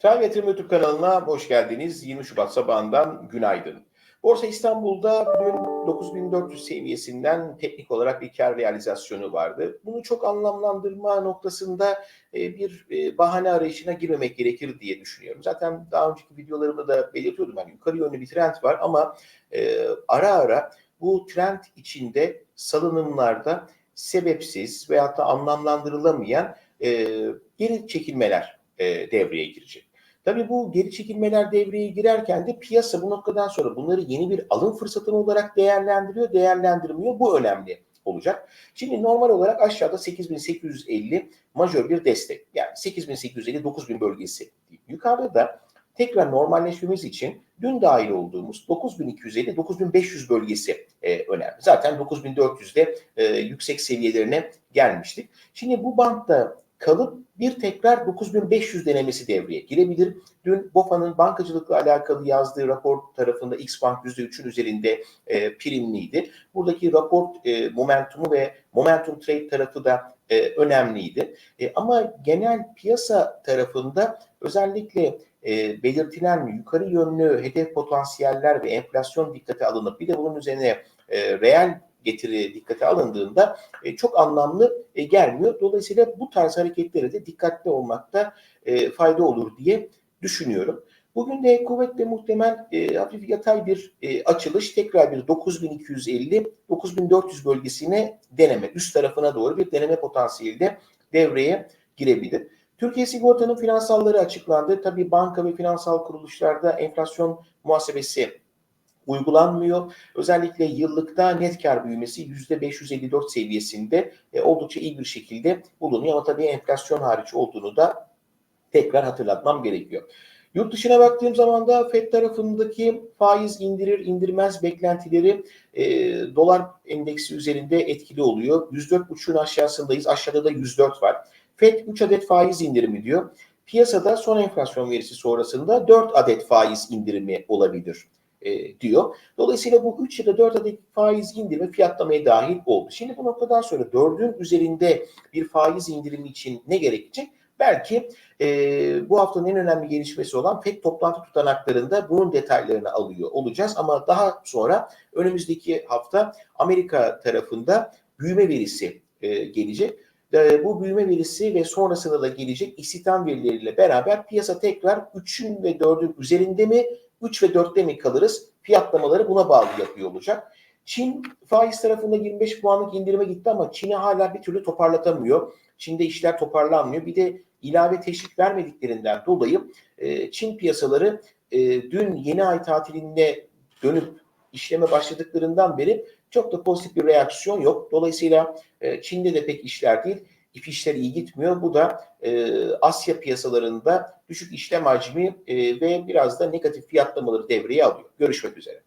Tren Yatırım YouTube kanalına hoş geldiniz. 20 Şubat sabahından günaydın. Borsa İstanbul'da dün 9400 seviyesinden teknik olarak bir kar realizasyonu vardı. Bunu çok anlamlandırma noktasında e, bir e, bahane arayışına girmemek gerekir diye düşünüyorum. Zaten daha önceki videolarımda da belirtiyordum. Yani yukarı yönlü bir trend var ama e, ara ara bu trend içinde salınımlarda sebepsiz veyahut da anlamlandırılamayan geri çekilmeler devreye girecek. Tabii bu geri çekilmeler devreye girerken de piyasa bu noktadan sonra bunları yeni bir alım fırsatı olarak değerlendiriyor, değerlendirmiyor. Bu önemli olacak. Şimdi normal olarak aşağıda 8850 majör bir destek. Yani 8850-9000 bölgesi. Yukarıda da tekrar normalleşmemiz için dün dahil olduğumuz 9250-9500 bölgesi e, önemli. Zaten 9400'de e, yüksek seviyelerine gelmiştik. Şimdi bu bantta kalıp bir tekrar 9500 denemesi devreye girebilir. Dün BOFA'nın bankacılıkla alakalı yazdığı rapor tarafında Xbank %3'ün üzerinde e, primliydi. Buradaki rapor e, momentumu ve momentum trade tarafı da e, önemliydi. E, ama genel piyasa tarafında özellikle e, belirtilen yukarı yönlü hedef potansiyeller ve enflasyon dikkate alınıp bir de bunun üzerine e, reel getiri dikkate alındığında e, çok anlamlı e, gelmiyor. Dolayısıyla bu tarz hareketlere de dikkatli olmakta e, fayda olur diye düşünüyorum. Bugün de kuvvetle muhtemel e, hafif yatay bir e, açılış tekrar bir 9250-9400 bölgesine deneme, üst tarafına doğru bir deneme potansiyeli de devreye girebilir. Türkiye Sigorta'nın finansalları açıklandı. Tabii banka ve finansal kuruluşlarda enflasyon muhasebesi uygulanmıyor. Özellikle yıllıkta net kar büyümesi %554 seviyesinde e, oldukça iyi bir şekilde bulunuyor. Ama tabii enflasyon hariç olduğunu da tekrar hatırlatmam gerekiyor. Yurt dışına baktığım zaman da FED tarafındaki faiz indirir indirmez beklentileri e, dolar endeksi üzerinde etkili oluyor. 104.5'ün aşağısındayız. Aşağıda da 104 var. FED 3 adet faiz indirimi diyor. Piyasada son enflasyon verisi sonrasında 4 adet faiz indirimi olabilir e, diyor. Dolayısıyla bu 3 ya da 4 adet faiz indirimi fiyatlamaya dahil oldu. Şimdi bu noktadan sonra 4'ün üzerinde bir faiz indirimi için ne gerekecek? Belki e, bu haftanın en önemli gelişmesi olan FED toplantı tutanaklarında bunun detaylarını alıyor olacağız. Ama daha sonra önümüzdeki hafta Amerika tarafında büyüme verisi e, gelecek. E, bu büyüme verisi ve sonrasında da gelecek istihdam verileriyle beraber piyasa tekrar 3'ün ve 4'ün üzerinde mi 3 ve 4'te mi kalırız? Fiyatlamaları buna bağlı yapıyor olacak. Çin faiz tarafında 25 puanlık indirime gitti ama Çin'i hala bir türlü toparlatamıyor. Çin'de işler toparlanmıyor. Bir de ilave teşvik vermediklerinden dolayı e, Çin piyasaları e, dün yeni ay tatilinde dönüp işleme başladıklarından beri çok da pozitif bir reaksiyon yok. Dolayısıyla e, Çin'de de pek işler değil. İp işler iyi gitmiyor. Bu da e, Asya piyasalarında düşük işlem hacmi e, ve biraz da negatif fiyatlamaları devreye alıyor. Görüşmek üzere.